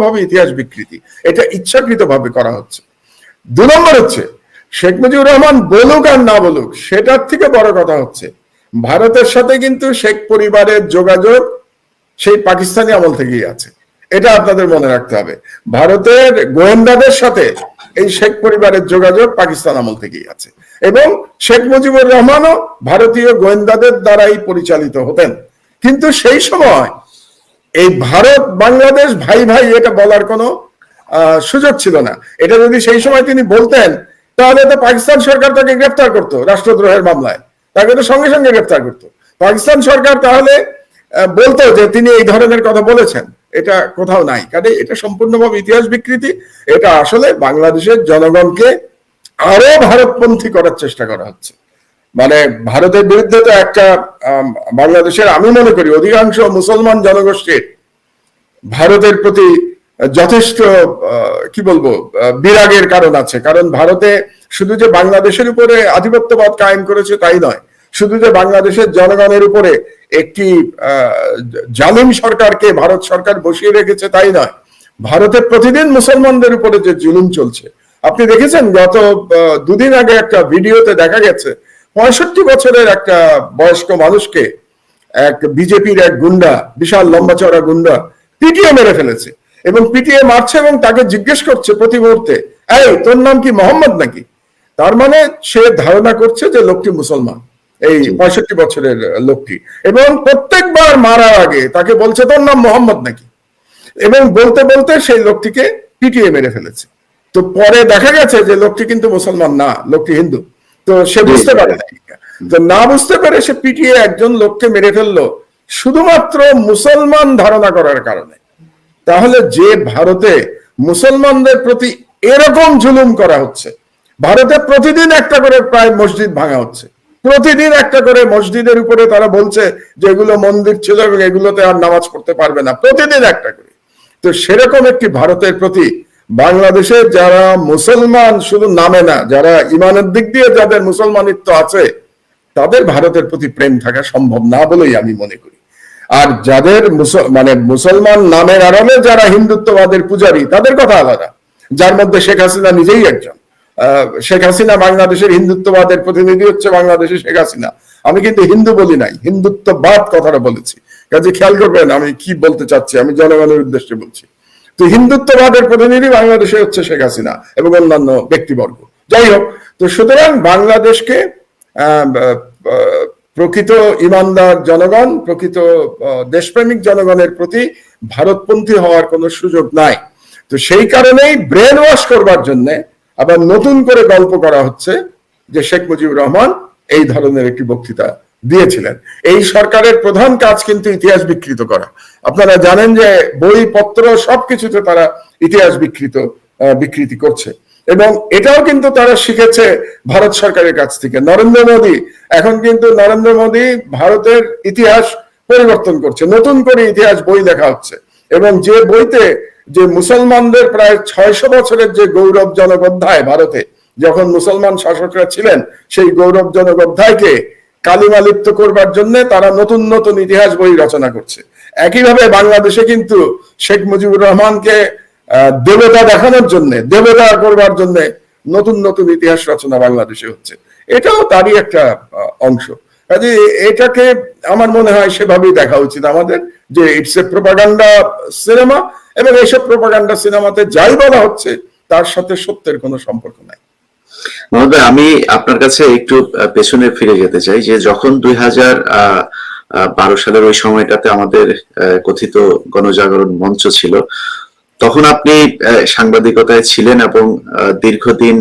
সম্পূর্ণভাবে ইতিহাস বিকৃতি। এটা ইচ্ছাকৃতভাবে করা হচ্ছে। দু নম্বর হচ্ছে, শেখ মুজিবুর রহমান বলুক আর না বলুক, সেটার থেকে বড় কথা হচ্ছে, ভারতের সাথে কিন্তু শেখ পরিবারের যোগাযোগ সেই পাকিস্তানি আমল থেকেই আছে। এটা আপনাদের মনে রাখতে হবে। ভারতের গোয়েন্দাদের সাথে এই শেখ পরিবারের যোগাযোগ পাকিস্তান আমল থেকেই আছে। এবং শেখ মুজিবুর রহমানও ভারতীয় গোয়েন্দাদের দ্বারাই পরিচালিত হতেন। কিন্তু সেই সময় এই ভারত বাংলাদেশ ভাই ভাই এটা বলার কোনো সুযোগ ছিল না। এটা যদি সেই সময় তিনি বলতেন, তাহলে তো পাকিস্তান সরকার তাকে গ্রেফতার করতো রাষ্ট্রদ্রোহের মামলায়। তাকে তো সঙ্গে সঙ্গে গ্রেফতার করতো। পাকিস্তান সরকার তাহলে বলতো যে তিনি এই ধরনের কথা বলেছেন। এটা কোথাও নাই। কাজে এটা সম্পূর্ণভাবে ইতিহাস বিকৃতি। এটা আসলে বাংলাদেশের জনগণকে আরও ভারতপন্থী করার চেষ্টা করা হচ্ছে। মানে ভারতের বিরুদ্ধে তো একটা বাংলাদেশের আমি মনে করি অধিকাংশ মুসলমান জনগোষ্ঠীর ভারতের প্রতি যথেষ্ট কি বলব বিরাগের কারণ আছে। কারণ ভারতে শুধু যে বাংলাদেশের উপরে আধিপত্যবাদ কায়েম করেছে তাই নয়, শুধু যে বাংলাদেশের জনগণের উপরে একটি জালিম সরকারকে ভারত সরকার বসিয়ে রেখেছে তাই নয় ভারতে প্রতিদিন মুসলমানদের উপরে যে জুলুম চলছে। আপনি দেখেছেন গত দুদিন আগে একটা ভিডিওতে দেখা গেছে পঁয়ষট্টি বছরের একটা বয়স্ক মানুষকে এক বিজেপির এক গুন্ডা বিশাল লম্বা চড়া গুন্ডা পিটিয়ে মেরে ফেলেছে। এবং পিটিয়ে মারছে এবং তাকে জিজ্ঞেস করছে প্রতি মুহূর্তে এই তোর নাম কি মোহাম্মদ নাকি? তার মানে সে ধারণা করছে যে লোকটি মুসলমান এই পঁয়ষট্টি বছরের লোকটি। এবং প্রত্যেকবার মারার আগে তাকে বলছে তোর নাম মোহাম্মদ নাকি? এবং বলতে বলতে সেই লোকটিকে পিটিয়ে মেরে ফেলেছে। তো পরে দেখা গেছে যে লোকটি কিন্তু মুসলমান না লোকটি হিন্দু। তো সে বুঝতে পারে। তো না বুঝতে পেরে সে পিটিয়ে একজন লোককে মেরে ফেলল শুধুমাত্র মুসলমান ধারণা করার কারণে। তাহলে যে ভারতে মুসলমানদের প্রতি এরকম জুলুম করা হচ্ছে ভারতে প্রতিদিন একটা করে প্রায় মসজিদ ভাঙা হচ্ছে প্রতিদিন একটা করে মসজিদের উপরে তারা বলছে যে এগুলো মন্দির ছিল এবং এগুলোতে আর নামাজ পড়তে পারবে না প্রতিদিন একটা করে। তো সেরকম একটি ভারতের প্রতি বাংলাদেশে যারা মুসলমান শুধু নামে না, যারা ইমানের দিক দিয়ে যাদের মুসলমানিত্ব আছে, তাদের ভারতের প্রতি প্রেম থাকা সম্ভব না বলেই আমি মনে করি। আর যাদের মানে মুসলমান নামের আড়ালে যারা হিন্দুত্ববাদের পূজারী, তাদের কথা আলাদা। যার মধ্যে শেখ হাসিনা নিজেই একজন। শেখ হাসিনা বাংলাদেশের হিন্দুত্ববাদের প্রতিনিধি হচ্ছে বাংলাদেশের শেখ হাসিনা। আমি কিন্তু হিন্দু বলি নাই, হিন্দুত্ববাদ কথাটা বলেছি। কাজে খেয়াল করবেন আমি কি বলতে চাচ্ছি, আমি জনগণের উদ্দেশ্যে বলছি। তো হিন্দুত্ববাদের প্রতিনিধি বাংলাদেশে হচ্ছে শেখ হাসিনা এবং অন্যান্য ব্যক্তিবর্গ। যাই হোক, তো সুতরাং বাংলাদেশকে প্রকৃত ইমানদার জনগণ, প্রকৃত দেশপ্রেমিক জনগণের প্রতি ভারতপন্থী হওয়ার কোনো সুযোগ নাই। তো সেই কারণেই ব্রেন ওয়াশ করবার জন্য আবার নতুন করে গল্প করা হচ্ছে যে শেখ মুজিবুর রহমান এই ধরনের একটি বক্তৃতা দিয়েছিলেন। এই সরকারের প্রধান কাজ কিন্তু ইতিহাস বিকৃত করা। আপনারা জানেন যে বই, পত্র সবকিছুতে তারা ইতিহাস বিকৃত বিকৃতি করছে। এবং এটাও কিন্তু তারা শিখেছে ভারত সরকারের কাছ থেকে। নরেন্দ্র মোদী, এখন কিন্তু নরেন্দ্র মোদী ভারতের ইতিহাস পরিবর্তন করছে। নতুন করে ইতিহাস বই লেখা হচ্ছে। এবং যে বইতে যে মুসলমানদের প্রায় ছয়শো বছরের যে গৌরবজনক অধ্যায় ভারতে, যখন মুসলমান শাসকরা ছিলেন, সেই গৌরবজনক অধ্যায়কে কালিমা লিপ্ত করবার জন্য তারা নতুন নতুন ইতিহাস বই রচনা করছে। একইভাবে বাংলাদেশে কিন্তু শেখ মুজিবুর রহমানকে দেবতা দেখানোর জন্য, দেবতা করবার জন্য নতুন নতুন ইতিহাস রচনা বাংলাদেশে হচ্ছে। এটাও তারই একটা অংশ। কাজে এটাকে আমার মনে হয় সেভাবেই দেখা উচিত আমাদের যে ইটস এ প্রোপাগান্ডা সিনেমা এবং এইসব প্রোপাগান্ডা সিনেমাতে যাই বলা হচ্ছে, তার সাথে সত্যের কোনো সম্পর্ক নাই। ভাই, আমি আপনার কাছে একটু পেছনে ফিরে যেতে চাই যে যখন দুই হাজার বারো সালের ওই সময়টাতে আমাদের কথিত গণজাগরণ মঞ্চ ছিল তখন আপনি সাংবাদিকতায় ছিলেন এবং দীর্ঘদিন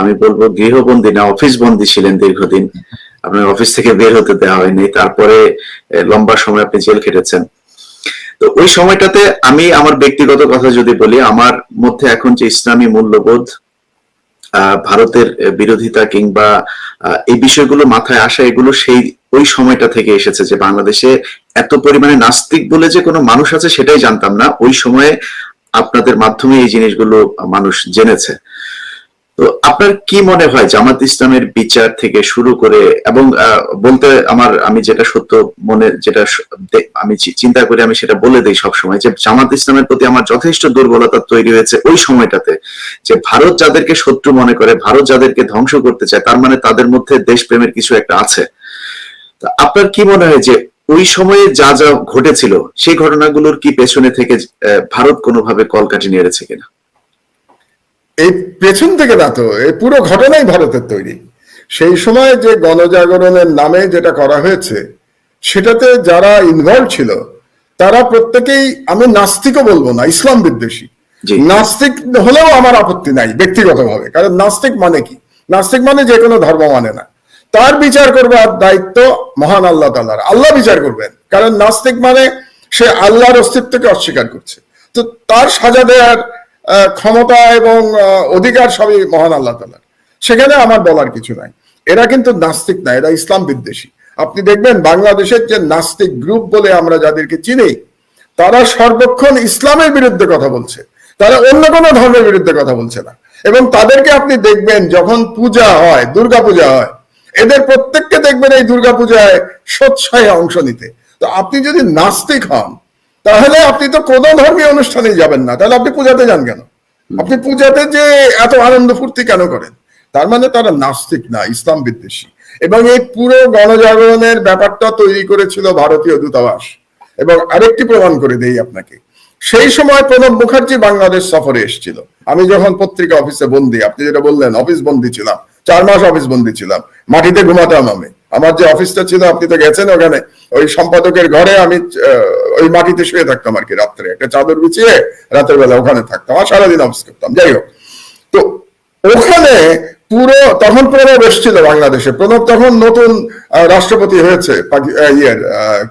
আমি বলব গৃহবন্দী না অফিস বন্দী ছিলেন দীর্ঘদিন। আপনার অফিস থেকে বের হতে দেওয়া হয়নি তারপরে লম্বা সময় আপনি জেল খেটেছেন। তো ওই সময়টাতে আমি আমার ব্যক্তিগত কথা যদি বলি আমার মধ্যে এখন যে ইসলামী মূল্যবোধ ভারতের বিরোধিতা কিংবা এই বিষয়গুলো মাথায় আসা এগুলো সেই, ওই সময়টা থেকে এসেছে যে বাংলাদেশে এত পরিমাণে নাস্তিক বলে যে কোনো মানুষ আছে সেটাই জানতাম না। ওই সময়ে আপনাদের মাধ্যমে এই জিনিসগুলো মানুষ জেনেছে। তো আপনার কি মনে হয় জামাত ইসলামের বিচার থেকে শুরু করে এবং বলতে আমার, আমি যেটা সত্য মনে, যেটা আমি চিন্তা করি, আমি সেটা বলে দিই সবসময় যে জামাত ইসলামের প্রতি আমার যথেষ্ট দুর্বলতা তৈরি হয়েছে ওই সময়টাতে। যে ভারত যাদেরকে শত্রু মনে করে, ভারত যাদেরকে ধ্বংস করতে চায়, তার মানে তাদের মধ্যে দেশপ্রেমের কিছু একটা আছে। তা আপনার কি মনে হয় যে ওই সময়ে যা যা ঘটেছিল, সেই ঘটনাগুলোর কি পেছনে থেকে ভারত কোনোভাবে কলকাঠি নেড়েছে কিনা? এই পেছন থেকে না তো এই পুরো ঘটনাই ভারতের তৈরি। সেই সময় যে গণজাগরণের নামে যেটা করা হয়েছে সেটাতে যারা ইনভলভ ছিল তারা প্রত্যেকেই আমি নাস্তিকও বলব না ইসলাম বিদ্বেষী। নাস্তিক হলেও আমার আপত্তি নাই ব্যক্তিগতভাবে। কারণ নাস্তিক মানে কি? নাস্তিক মানে যে কোনো ধর্ম মানে না। তার বিচার করবার দায়িত্ব মহান আল্লাহ তালার আল্লাহ বিচার করবেন। কারণ নাস্তিক মানে সে আল্লাহর অস্তিত্বকে অস্বীকার করছে। তো তার সাজা দেওয়ার ক্ষমতা এবং অধিকার সবই মহান আল্লাহ তাল্লাহর সেখানে আমার বলার কিছু নাই। এরা কিন্তু নাস্তিক না, এরা ইসলাম বিদ্বেষী। আপনি দেখবেন বাংলাদেশের যে নাস্তিক গ্রুপ বলে আমরা যাদেরকে চিনি, তারা সর্বক্ষণ ইসলামের বিরুদ্ধে কথা বলছে। তারা অন্য কোনো ধর্মের বিরুদ্ধে কথা বলছে না। এবং তাদেরকে আপনি দেখবেন যখন পূজা হয় দুর্গা পূজা হয়, এদের প্রত্যেককে দেখবেন এই দুর্গা পূজায় সোৎসাহে অংশ নিতে। তো আপনি যদি নাস্তিক হন তাহলে আপনি তো কোনো ধর্মীয় অনুষ্ঠানে যাবেন না। তাহলে আপনি পূজাতে যান কেন? আপনি পূজাতে যে এত আনন্দ ফুর্তি কেন করেন? তার মানে তারা নাস্তিক না, ইসলাম বিদ্বেষী। এবং এই পুরো গণজাগরণের ব্যাপারটা তৈরি করেছিল ভারতীয় দূতাবাস। এবং আরেকটি প্রমাণ করে দেই আপনাকে। সেই সময় প্রণব মুখার্জি বাংলাদেশ সফরে এসেছিল। আমি যখন পত্রিকা অফিসে বন্দি, আপনি যেটা বললেন, অফিস বন্দি ছিলাম। চার মাস অফিস বন্দি ছিলাম। মাটিতে ঘুমাতাম আমি। আমার যে অফিসটা ছিল, আপনি তো গেছেন ওখানে। ওই সম্পাদকের ঘরে আমি ওই মাটিতে শুয়ে থাকতাম আর কি রাত্রে। একটা চাদর বিছিয়ে রাতের বেলা ওখানে থাকতাম। আর সারাদিন অফিস করতাম। যাই হোক। তো ওখানে পুরো, তখন প্রণব এসেছিল বাংলাদেশে। প্রণব তখন নতুন রাষ্ট্রপতি হয়েছে। ইয়ের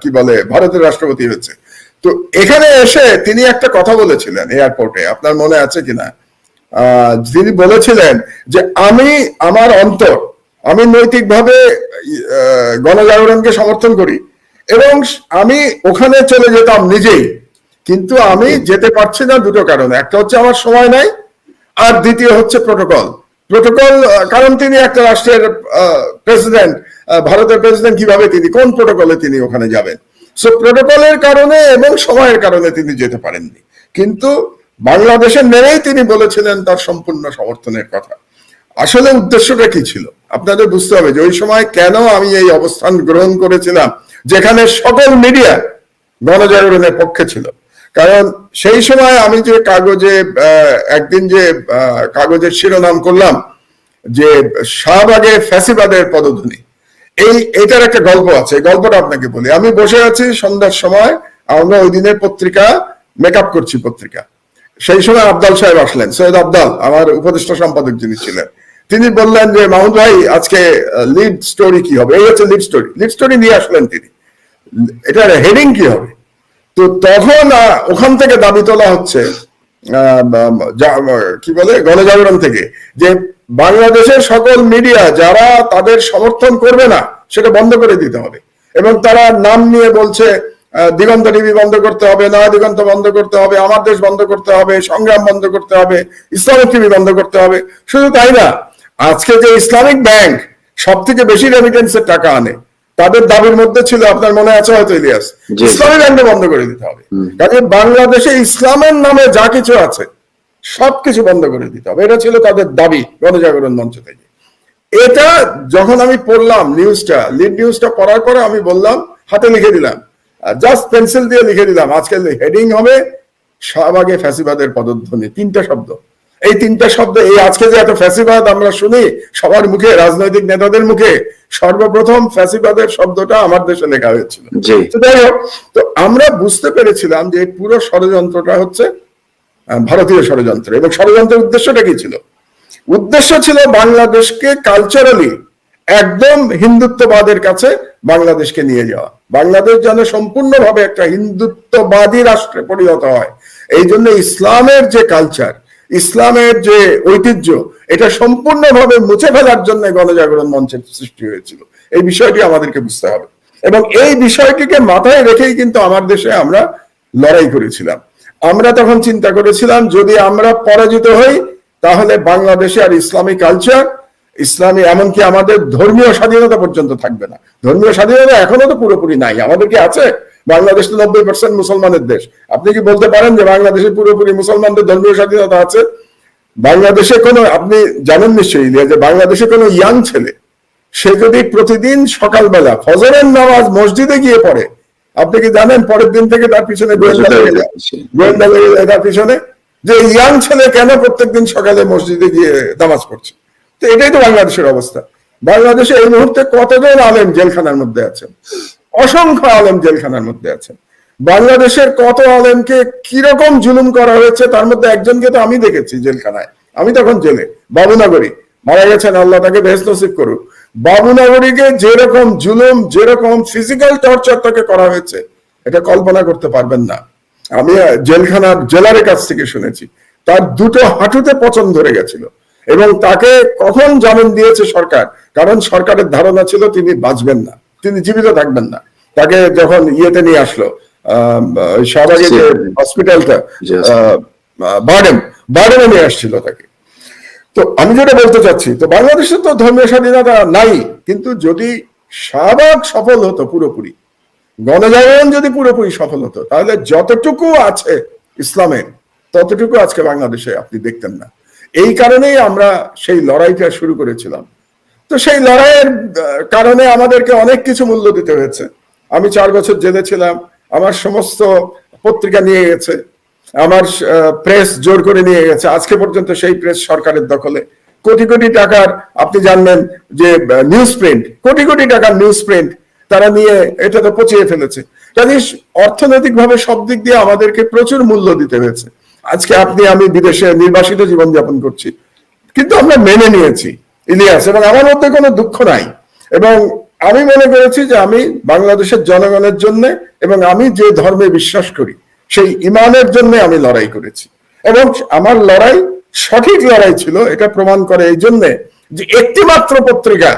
কি বলে? ভারতের রাষ্ট্রপতি হয়েছে। তো এখানে এসে তিনি একটা কথা বলেছিলেন এয়ারপোর্টে। আপনার মনে আছে কিনা? তিনি বলেছিলেন যে, আমি, আমার অন্তর আমি নৈতিকভাবে গণজাগরণকে সমর্থন করি। এবং আমি ওখানে চলে যেতাম নিজেই। কিন্তু আমি যেতে পারছি না দুটো কারণে। একটা হচ্ছে আমার সময় নাই, আর দ্বিতীয় হচ্ছে প্রোটোকল। প্রোটোকল কারণ তিনি একটা রাষ্ট্রের প্রেসিডেন্ট ভারতের প্রেসিডেন্ট কীভাবে তিনি, কোন প্রোটোকলে তিনি ওখানে যাবেন। সো প্রোটোকলের কারণে এবং সময়ের কারণে তিনি যেতে পারেননি। কিন্তু বাংলাদেশের নেমেই তিনি বলেছিলেন তার সম্পূর্ণ সমর্থনের কথা। আসলে উদ্দেশ্যটা কি ছিল? আপনাদের বুঝতে হবে যে ওই সময় কেন আমি এই অবস্থান গ্রহণ করেছিলাম, যেখানে সকল মিডিয়া গণজাগরণের পক্ষে ছিল। কারণ সেই সময় আমি যে কাগজে একদিন যে কাগজের শিরোনাম করলাম যে শাহবাগে ফ্যাসিবাদের পদধ্বনি। এই, এটার একটা গল্প আছে গল্পটা আপনাকে বলি। আমি বসে আছি সন্ধ্যার সময়, আমরা ওই দিনের পত্রিকা, মেকআপ করছি পত্রিকা। সেই সময় আবদাল সাহেব আসলেন, সৈয়দ আবদাল, আমার উপদেষ্টা সম্পাদক যিনি ছিলেন। তিনি বললেন যে মাহমুদ ভাই, আজকে লিড স্টোরি কি হবে? এই হচ্ছে লিড স্টোরি লিড স্টোরি নিয়ে আসলেন তিনি। এটার হেডিং কি হবে? তো তখন ওখান থেকে দাবি তোলা হচ্ছে কি বলে, গণজাগরণ থেকে, যে বাংলাদেশের সকল মিডিয়া যারা তাদের সমর্থন করবে না, সেটা বন্ধ করে দিতে হবে। এবং তারা নাম নিয়ে বলছে দিগন্ত টিভি বন্ধ করতে হবে, না, দিগন্ত বন্ধ করতে হবে, আমার দেশ বন্ধ করতে হবে, সংগ্রাম বন্ধ করতে হবে, ইসলামিক টিভি বন্ধ করতে হবে। শুধু তাই না আজকে যে ইসলামিক ব্যাংক সব থেকে বেশি রেমিটেন্সের টাকা আনে তাদের দাবির মধ্যে ছিল আপনার মনে আছে হয়তো ইলিয়াস? ইসলামী ব্যাংকে বন্ধ করে দিতে হবে। কাজে বাংলাদেশে ইসলামের নামে যা কিছু আছে সবকিছু বন্ধ করে দিতে হবে। এটা ছিল তাদের দাবি গণজাগরণ মঞ্চ থেকে। এটা যখন আমি পড়লাম নিউজটা লিড নিউজটা পড়ার পরে আমি বললাম হাতে লিখে দিলাম। জাস্ট পেন্সিল দিয়ে লিখে দিলাম আজকে হেডিং হবে শাহবাগে ফ্যাসিবাদের পদধ্বনি তিনটা শব্দ। এই তিনটা শব্দ এই আজকে যে এত ফ্যাসিবাদ আমরা শুনি সবার মুখে রাজনৈতিক নেতাদের মুখে সর্বপ্রথম ফ্যাসিবাদের শব্দটা আমার দেশে লেখা হয়েছিল। তো যাই হোক তো আমরা বুঝতে পেরেছিলাম যে পুরো ষড়যন্ত্রটা হচ্ছে ভারতীয় ষড়যন্ত্র এবং ষড়যন্ত্রের উদ্দেশ্যটা কি ছিল? উদ্দেশ্য ছিল বাংলাদেশকে কালচারালি একদম হিন্দুত্ববাদের কাছে বাংলাদেশকে নিয়ে যাওয়া। বাংলাদেশ যেন সম্পূর্ণভাবে একটা হিন্দুত্ববাদী রাষ্ট্রে পরিণত হয়। এই জন্য ইসলামের যে কালচার ইসলামের যে ঐতিহ্য, এটা সম্পূর্ণভাবে মুছে ফেলার জন্য গণজাগরণ মঞ্চের সৃষ্টি হয়েছিল। এই বিষয়টি আমাদেরকে বুঝতে হবে। এবং এই বিষয়টিকে মাথায় রেখেই কিন্তু আমার দেশে আমরা লড়াই করেছিলাম। আমরা তখন চিন্তা করেছিলাম, যদি আমরা পরাজিত হই, তাহলে বাংলাদেশে আর ইসলামী কালচার, ইসলামী এমনকি আমাদের ধর্মীয় স্বাধীনতা পর্যন্ত থাকবে না। ধর্মীয় স্বাধীনতা এখনও তো পুরোপুরি নাই। আমাদের কি আছে? বাংলাদেশ তো নব্বই পার্সেন্ট মুসলমানের দেশ। আপনি কি বলতে পারেন যে বাংলাদেশে পুরোপুরি মুসলমানদের ধর্মীয় স্বাধীনতা আছে? বাংলাদেশে কোনো আপনি জানেন নিশ্চয়ই যে বাংলাদেশে কোনো ইয়াং ছেলে সে যদি প্রতিদিন সকালবেলা ফজরের নামাজ মসজিদে গিয়ে পড়ে আপনি কি জানেন পরের দিন থেকে তার পিছনে গোয়েন্দা লেগে যায়? গোয়েন্দা লেগে যায় তার পিছনে? যে ইয়াং ছেলে কেন প্রত্যেকদিন সকালে মসজিদে গিয়ে নামাজ পড়ছে? তো এটাই তো বাংলাদেশের অবস্থা। বাংলাদেশে এই মুহূর্তে কতজন আলেম জেলখানার মধ্যে আছেন? অসংখ্য আলেম জেলখানার মধ্যে আছেন। বাংলাদেশের কত আলেমকে কীরকম জুলুম করা হয়েছে, তার মধ্যে একজনকে তো আমি দেখেছি জেলখানায়। আমি তখন জেলে, বাবুনগরী। মারা গেছেন, আল্লাহ তাকে বেশ নসিব করুক। বাবুনগরীকে যেরকম জুলুম, যেরকম ফিজিক্যাল টর্চার তাকে করা হয়েছে, এটা কল্পনা করতে পারবেন না। আমি জেলখানার জেলারের কাছ থেকে শুনেছি, তার দুটো হাঁটুতে পচন ধরে গেছিল এবং তাকে কখন জামিন দিয়েছে সরকার? কারণ সরকারের ধারণা ছিল তিনি বাঁচবেন না। তিনি জীবিত থাকবেন না। তাকে যখন ইয়েতে নিয়ে আসলো শাহবাগে যে হসপিটালটা জি, বার্ডেন বার্ডেনে নিয়ে আসছিল তাকে। তো আমি যেটা বলতে চাচ্ছি তো বাংলাদেশে তো ধর্মীয় স্বাধীনতা নাই কিন্তু যদি শাহবাগ সফল হতো পুরোপুরি গণজাগরণ যদি পুরোপুরি সফল হতো তাহলে যতটুকু আছে ইসলামের ততটুকু আজকে বাংলাদেশে আপনি দেখতেন না। এই কারণেই আমরা সেই লড়াইটা শুরু করেছিলাম। তো সেই লড়াইয়ের কারণে আমাদেরকে অনেক কিছু মূল্য দিতে হয়েছে। আমি চার বছর জেলে ছিলাম, আমার সমস্ত পত্রিকা নিয়ে গেছে, আমার প্রেস জোর করে নিয়ে গেছে। আজকে পর্যন্ত সেই প্রেস সরকারের দখলে। কোটি কোটি টাকার, আপনি জানবেন যে নিউজ প্রিন্ট কোটি কোটি টাকার নিউজ প্রিন্ট তারা নিয়ে এটা তো পচিয়ে ফেলেছে। কাজে অর্থনৈতিক ভাবে সব দিক দিয়ে আমাদেরকে প্রচুর মূল্য দিতে হয়েছে। আজকে আপনি, আমি বিদেশে নির্বাসিত জীবনযাপন করছি। কিন্তু আমরা মেনে নিয়েছি। ইলিয়াস, এবং আমার মধ্যে কোনো দুঃখ নাই। এবং আমি মনে করেছি যে আমি বাংলাদেশের জনগণের জন্য এবং আমি যে ধর্মে বিশ্বাস করি, সেই ইমানের জন্য আমি লড়াই করেছি। এবং আমার লড়াই সঠিক লড়াই ছিল, এটা প্রমাণ করে এই জন্যে যে একটি মাত্র পত্রিকা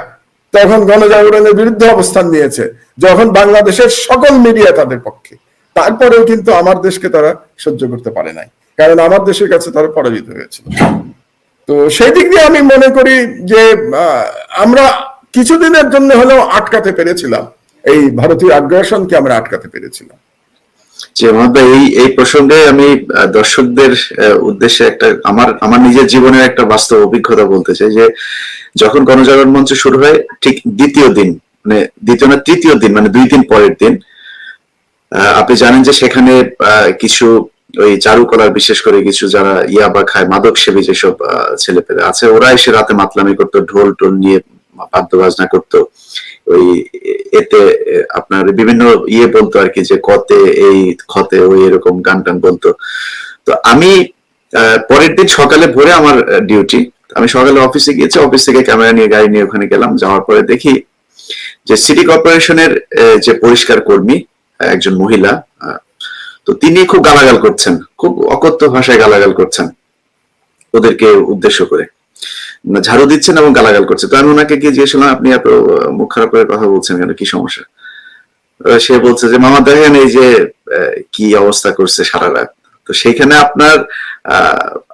তখন গণজাগরণের বিরুদ্ধে অবস্থান নিয়েছে, যখন বাংলাদেশের সকল মিডিয়া তাদের পক্ষে। তারপরেও কিন্তু আমার দেশকে তারা সহ্য করতে পারে নাই, কারণ আমার দেশের কাছে তারা পরাজিত হয়েছিল। তো সেই দিক দিয়ে আমি মনে করি যে আমরা কিছুদিনের জন্য হলেও আটকাতে পেরেছিলাম। এই ভারতীয় আগ্রাসনকে আমরা আটকাতে পেরেছিলাম। যে এই এই প্রসঙ্গে আমি দর্শকদের উদ্দেশ্যে একটা, আমার আমার নিজের জীবনের একটা বাস্তব অভিজ্ঞতা বলতে চাই যে, যখন গণজাগরণ মঞ্চ শুরু হয়, ঠিক দ্বিতীয় দিন মানে দ্বিতীয় না তৃতীয় দিন মানে দুই দিন পরের দিন আপনি জানেন যে সেখানে কিছু ওই চারুকলার বিশেষ করে কিছু যারা ইয়াবা খায়, মাদক সেবী যেসব ছেলে পেলে আছে ওরা এসে রাতে মাতলামি করতো, ঢোল টোল নিয়ে বাদ্য বাজনা করতো। ওই এতে, আপনার বিভিন্ন ইয়ে বলতো আর কি যে কতে এই, খতে ওই এরকম গান টান বলতো। তো আমি পরের দিন সকালে ভোরে আমার ডিউটি, আমি সকালে অফিসে গিয়েছি, অফিস থেকে ক্যামেরা নিয়ে, গাড়ি নিয়ে ওখানে গেলাম, যাওয়ার পরে দেখি যে সিটি কর্পোরেশনের যে পরিষ্কার কর্মী, একজন মহিলা তো তিনি খুব গালাগাল করছেন, খুব অকথ্য ভাষায় গালাগাল করছেন ওদেরকে উদ্দেশ্য করে। ঝাড়ু দিচ্ছেন এবং গালাগাল করছে। তো আমি ওনাকে গিয়ে জিজ্ঞেস করলাম আপনি এত মুখ খারাপ করে কথা বলছেন কেন? কি সমস্যা? সে বলছে যে, মামা, দেখেন এই যে কি অবস্থা করছে সারা রাত। তো সেইখানে আপনার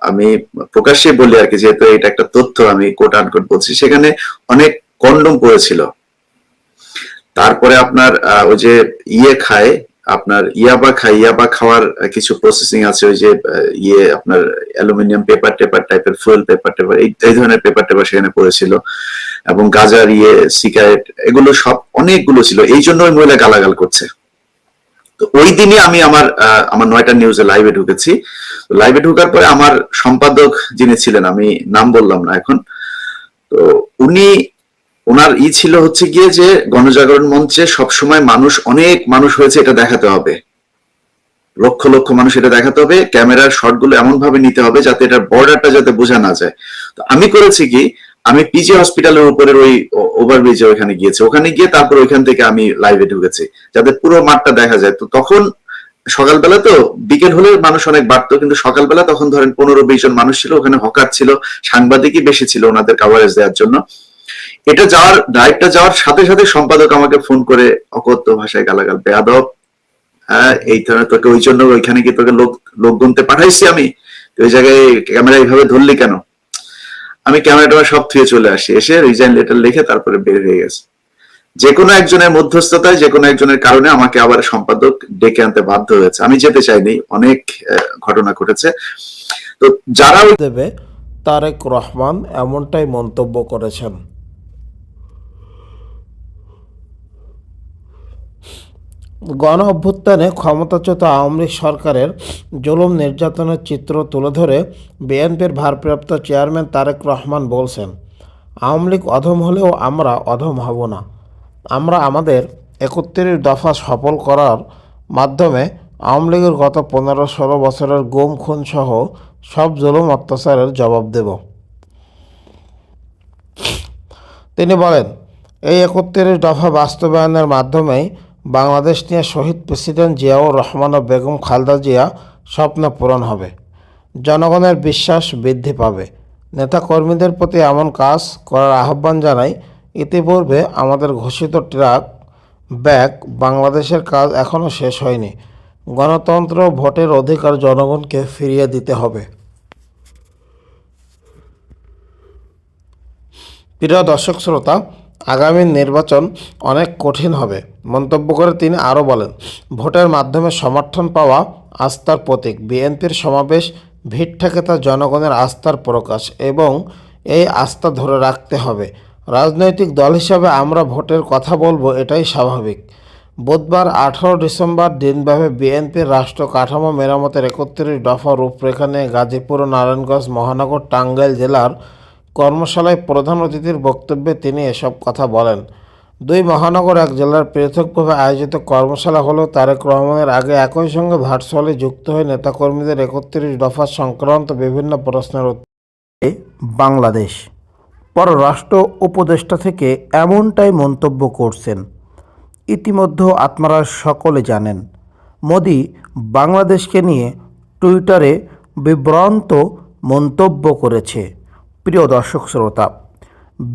আমি প্রকাশ্যে বলি আর কি, যেহেতু এটা একটা তথ্য, আমি কোট আনকোট বলছি, সেখানে অনেক কন্ডম পড়েছিল। তারপরে আপনার ওই যে ইয়ে খায় আপনার ইয়াবা খাই ইয়াবা খাওয়ার কিছু প্রসেসিং আছে, ওই যে ইয়ে আপনার অ্যালুমিনিয়াম পেপার টেপার টাইপের ফুয়েল পেপার টেপার, এই ধরনের পেপার টেপার সেখানে পড়েছিল। এবং গাজার ইয়ে সিগারেট এগুলো সব অনেকগুলো ছিল। এই জন্য ওই মহিলা গালাগাল করছে। তো ওই দিনই আমি আমার আমার নয়টা নিউজে লাইভে ঢুকেছি। লাইভে ঢুকার পরে আমার সম্পাদক যিনি ছিলেন, আমি নাম বললাম না এখন, তো উনি ওনার ই ছিল হচ্ছে গিয়ে যে গণজাগরণ মঞ্চে সবসময় মানুষ, অনেক মানুষ হয়েছে এটা দেখাতে হবে। লক্ষ লক্ষ মানুষ এটা দেখাতে হবে, ক্যামেরার শটগুলো এমন ভাবে নিতে হবে যাতে এটার বর্ডারটা যাতে বোঝা না যায়। তো আমি করেছি কি, আমি পিজি হসপিটালের উপরের ওই ওভারব্রিজে ওখানে গিয়েছি। ওখানে গিয়ে তারপর ওইখান থেকে আমি লাইভে ঢুকেছি, যাতে পুরো মাঠটা দেখা যায়। তো তখন সকালবেলা তো, বিকেল হলে মানুষ অনেক বাড়তো, কিন্তু সকালবেলা তখন ধরেন পনেরো বিশ জন মানুষ ছিল, ওখানে হকার ছিল, সাংবাদিকই বেশি ছিল ওনাদের কাভারেজ দেওয়ার জন্য। এটা যাওয়ার লাইভটা যাওয়ার সাথে সাথে সম্পাদক আমাকে ফোন করে অকথ্য ভাষায় গালাগাল, বেয়াদব হ্যাঁ এই ধরনের তোকে ওই জন্য ওইখানে কি তোকে লোক লোক গুনতে পাঠাইছি আমি। ওই জায়গায় ক্যামেরা এইভাবে ধরলি কেন? আমি ক্যামেরাটা সব থুয়ে চলে আসি। এসে রিজাইন লেটার লিখে তারপরে বের হয়ে গেছে। যে কোনো একজনের মধ্যস্থতায়, যে কোনো একজনের কারণে আমাকে আবার সম্পাদক ডেকে আনতে বাধ্য হয়েছে। আমি যেতে চাইনি, অনেক ঘটনা ঘটেছে। তো যারা দেবে তারেক রহমান এমনটাই মন্তব্য করেছেন। গণ অভ্যুত্থানে ক্ষমতাচ্যুত আওয়ামী লীগ সরকারের জুলুম নির্যাতনের চিত্র তুলে ধরে বিএনপির ভারপ্রাপ্ত চেয়ারম্যান তারেক রহমান বলছেন, আওয়ামী লীগ অধম হলেও আমরা অধম হব না। আমরা আমাদের একত্রিশ দফা সফল করার মাধ্যমে আওয়ামী লীগের গত পনেরো ষোলো বছরের গুম, খুন সহ সব জুলুম অত্যাচারের জবাব দেব। তিনি বলেন, এই একত্রিশ দফা বাস্তবায়নের মাধ্যমেই বাংলাদেশ নিয়ে শহীদ প্রেসিডেন্ট জিয়াউর রহমান ও বেগম খালদা জিয়া স্বপ্ন পূরণ হবে। জনগণের বিশ্বাস বৃদ্ধি পাবে। নেতাকর্মীদের প্রতি এমন কাজ করার আহ্বান জানাই ইতিপূর্বে আমাদের ঘোষিত ট্রাক ব্যাগ বাংলাদেশের কাজ এখনও শেষ হয়নি। গণতন্ত্র ভোটের অধিকার জনগণকে ফিরিয়ে দিতে হবে। প্রিয় দর্শক, শ্রোতা আগামী নির্বাচন অনেক কঠিন হবে, মন্তব্য করে তিনি আরও বলেন। ভোটের মাধ্যমে সমর্থন পাওয়া আস্থার প্রতীক। বিএনপির সমাবেশ ভিড় থেকে তা জনগণের আস্থার প্রকাশ এবং এই আস্থা ধরে রাখতে হবে। রাজনৈতিক দল হিসাবে আমরা ভোটের কথা বলব, এটাই স্বাভাবিক। বুধবার আঠারো ডিসেম্বর দিনব্যাপী বিএনপির রাষ্ট্র কাঠামো মেরামতের একত্রিশ দফা রূপরেখা নিয়ে গাজীপুর ও নারায়ণগঞ্জ মহানগর টাঙ্গাইল জেলার কর্মশালায় প্রধান অতিথির বক্তব্যে তিনি এসব কথা বলেন। দুই মহানগর এক জেলার পৃথকভাবে আয়োজিত কর্মশালা হলেও তারেক রহমানের আগে একই সঙ্গে ভার্চুয়ালি যুক্ত হয়ে নেতাকর্মীদের একত্রিশ দফা সংক্রান্ত বিভিন্ন প্রশ্নের উত্তরে বাংলাদেশ। পররাষ্ট্র উপদেষ্টা থেকে এমনটাই মন্তব্য করছেন। ইতিমধ্যে আপনারা সকলে জানেন, মোদি বাংলাদেশকে নিয়ে টুইটারে বিভ্রান্ত মন্তব্য করেছে। প্রিয় দর্শক শ্রোতা,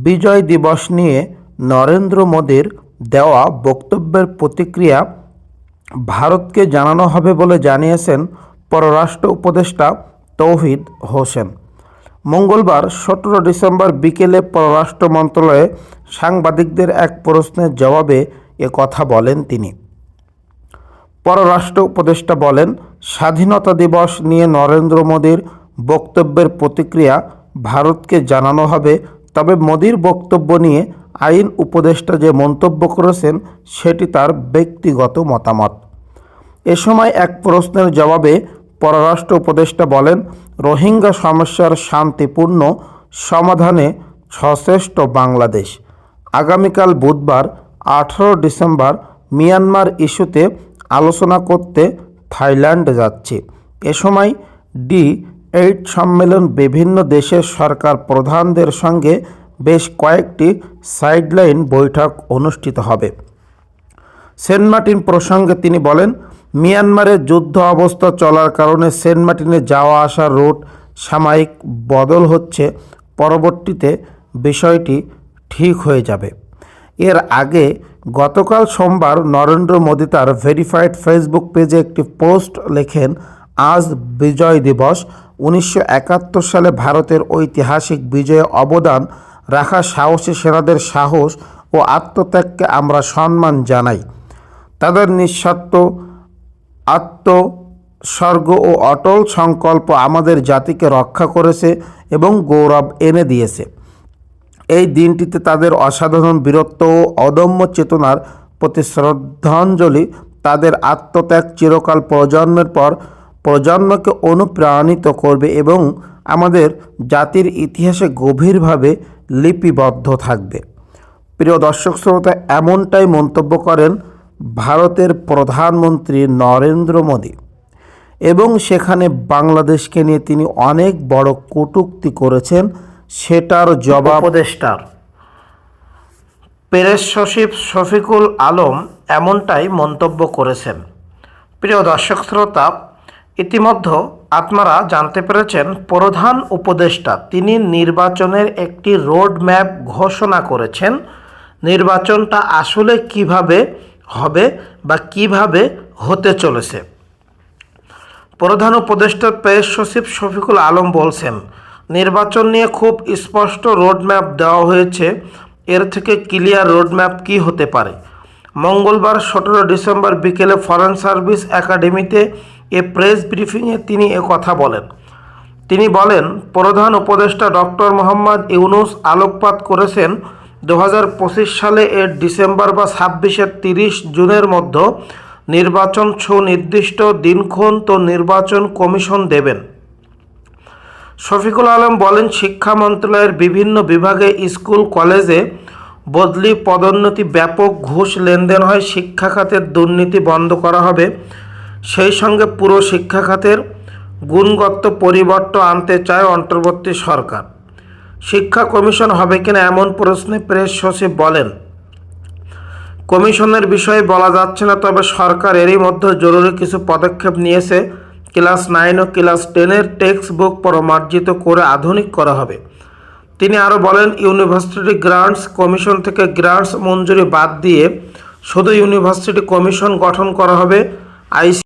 বিজয় দিবস নিয়ে নরেন্দ্র মোদীর দেওয়া বক্তব্যের প্রতিক্রিয়া ভারতকে জানানো হবে বলে জানিয়েছেন পররাষ্ট্র উপদেষ্টা তৌহিদ হোসেন। মঙ্গলবার, সতেরো ডিসেম্বর বিকেলে পররাষ্ট্র মন্ত্রণালয়ে সাংবাদিকদের এক প্রশ্নের জবাবে এ কথা বলেন তিনি। পররাষ্ট্র উপদেষ্টা বলেন, স্বাধীনতা দিবস নিয়ে নরেন্দ্র মোদীর বক্তব্যের প্রতিক্রিয়া ভারতকে জানানো হবে। তবে মোদীর বক্তব্য নিয়ে আইন উপদেষ্টা যে মন্তব্য করেছেন, সেটি তার ব্যক্তিগত মতামত। এ সময় এক প্রশ্নের জবাবে পররাষ্ট্র উপদেষ্টা বলেন, রোহিঙ্গা সমস্যার শান্তিপূর্ণ সমাধানে সচেষ্ট বাংলাদেশ। আগামীকাল বুধবার, আঠারো ডিসেম্বর, মিয়ানমার ইস্যুতে আলোচনা করতে থাইল্যান্ড যাচ্ছে। এ সময় ডি এইট সম্মেলন বিভিন্ন দেশের সরকার প্রধানদের সঙ্গে বেশ কয়েকটি সাইডলাইন বৈঠক অনুষ্ঠিত হবে। সেন্ট মার্টিন প্রসঙ্গে তিনি বলেন, মিয়ানমারে যুদ্ধ অবস্থা চলার কারণে সেন্ট মার্টিনে যাওয়া আসা রুট সাময়িক বদল হচ্ছে। পরবর্তীতে বিষয়টি ঠিক হয়ে যাবে। এর আগে গতকাল সোমবার নরেন্দ্র মোদী তার ভেরিফাইড ফেসবুক পেজে একটি পোস্ট লেখেন, আজ বিজয় দিবস। উনিশশো একাত্তর সালে ভারতের ঐতিহাসিক বিজয়ে অবদান রাখা সাহসী সেনাদের সাহস ও আত্মত্যাগকে আমরা সম্মান জানাই। তাদের নিঃস্বার্থ, আত্মস্বর্গ ও অটল সংকল্প আমাদের জাতিকে রক্ষা করেছে এবং গৌরব এনে দিয়েছে। এই দিনটিতে তাদের অসাধারণ বীরত্ব ও অদম্য চেতনার প্রতি শ্রদ্ধাঞ্জলি তাদের আত্মত্যাগ চিরকাল প্রজন্মের পর প্রজন্মকে অনুপ্রাণিত করবে এবং আমাদের জাতির ইতিহাসে গভীরভাবে লিপিবদ্ধ থাকবে। প্রিয় দর্শক শ্রোতা, এমনটাই মন্তব্য করেন ভারতের প্রধানমন্ত্রী নরেন্দ্র মোদী। এবং সেখানে বাংলাদেশকে নিয়ে তিনি অনেক বড় কটূক্তি করেছেন, সেটার জবাব উপদেষ্টার প্রেস সচিব শফিকুল আলম এমনটাই মন্তব্য করেছেন। প্রিয় দর্শক শ্রোতা ইতিমধ্যে আপনারা জানতে পেরেছেন, প্রধান উপদেষ্টা তিনি নির্বাচনের একটি রোড ম্যাপ ঘোষণা করেছেন। নির্বাচনটা আসলে কীভাবে হবে বা কীভাবে হতে চলেছে। প্রধান উপদেষ্টা প্রেস সচিব শফিকুল আলম বলছেন, নির্বাচন নিয়ে খুব স্পষ্ট রোডম্যাপ দেওয়া হয়েছে। এর থেকে ক্লিয়ার রোডম্যাপ কী হতে পারে? মঙ্গলবার সতেরো ডিসেম্বর বিকেলে ফরেন সার্ভিস একাডেমিতে এ প্রেস ব্রিফিংয়ে তিনি এ কথা বলেন। তিনি বলেন, প্রধান উপদেষ্টা ডক্টর মোহাম্মদ ইউনুস আলোকপাত করেছেন দু হাজার পঁচিশ সালে এর ডিসেম্বর বা ছাব্বিশের তিরিশ জুনের মধ্যে। নির্বাচন সুনির্দিষ্ট দিনক্ষণ তো নির্বাচন কমিশন দেবেন। শফিকুল আলম বলেন, শিক্ষা মন্ত্রণালয়ের বিভিন্ন বিভাগে স্কুল, কলেজে বদলি পদোন্নতি ব্যাপক ঘুষ লেনদেন হয়, শিক্ষা খাতের দুর্নীতি বন্ধ করা হবে। সেই সঙ্গে পুরো শিক্ষা খাতের গুণগত পরিবর্তন আনতে চায় অন্তর্বর্তী সরকার। শিক্ষা কমিশন হবে কিনা এমন প্রশ্নে প্রেস সচিব বলেন, কমিশনের বিষয়ে বলা যাচ্ছে না, তবে সরকার এরই মধ্যে জরুরি কিছু পদক্ষেপ নিয়েছে। ক্লাস নাইন ও ক্লাস টেনের টেক্সট বুক পরমার্জিত করে আধুনিক করা হবে। তিনি আরও বলেন, ইউনিভার্সিটি গ্রান্টস কমিশন থেকে গ্রান্টস মঞ্জুরি বাদ দিয়ে শুধু ইউনিভার্সিটি কমিশন গঠন করা হবে আইসি